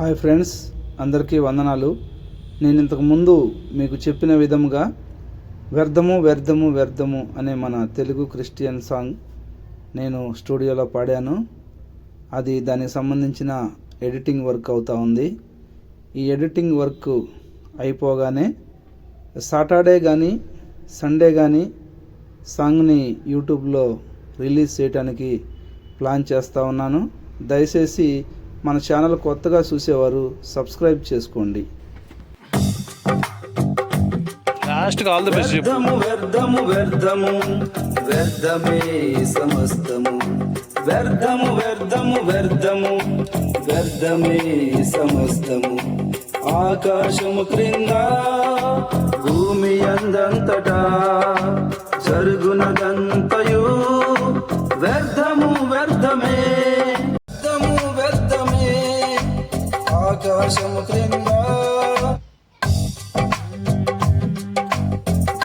Hi friends అందరికీ వందనాలు. నేను ఇంతకుముందు మీకు చెప్పిన విధముగా వ్యర్థము వ్యర్థము వ్యర్థము అనే మన తెలుగు క్రిస్టియన్ సాంగ్ నేను స్టూడియోలో పాడాను. అది దానికి సంబంధించిన ఎడిటింగ్ వర్క్ అవుతూ ఉంది. ఈ ఎడిటింగ్ వర్క్ అయిపోగానే సాటర్డే కానీ సండే కానీ సాంగ్ని యూట్యూబ్లో రిలీజ్ చేయడానికి ప్లాన్ చేస్తూ ఉన్నాను. దయచేసి మన ఛానల్ కొత్తగా చూసేవారు సబ్స్క్రైబ్ చేసుకోండి. లాస్ట్ ఆల్ ది బెస్ట్ చెప్పు వ్యర్థము వ్యర్థము వ్యర్థము వ్యర్థమే సమస్తము వ్యర్థము వ్యర్థము వ్యర్థము వ్యర్థమే సమస్తము ఆకాశము క్రింద భూమి అందంతటా జరుగునదంతయు వ్యర్థము వ్యర్థమే Cause I'm a me